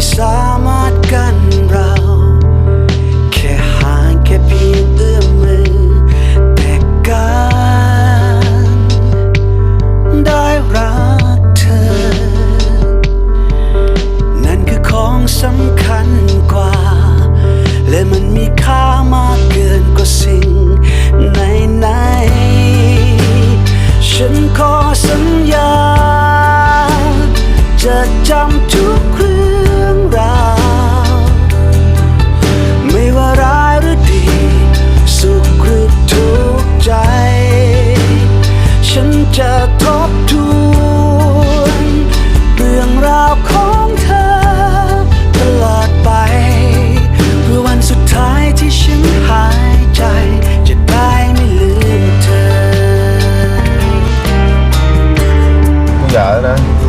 ่สามารถกันเรา แค่ห่างแค่เพียงเอื้อมมือ แต่การได้รักเธอ นั่นคือของสำคัญกว่า และมันมีค่ามากเกินกว่าสิ่งไหนๆฉันขอสัญญา จะจำ Paalam.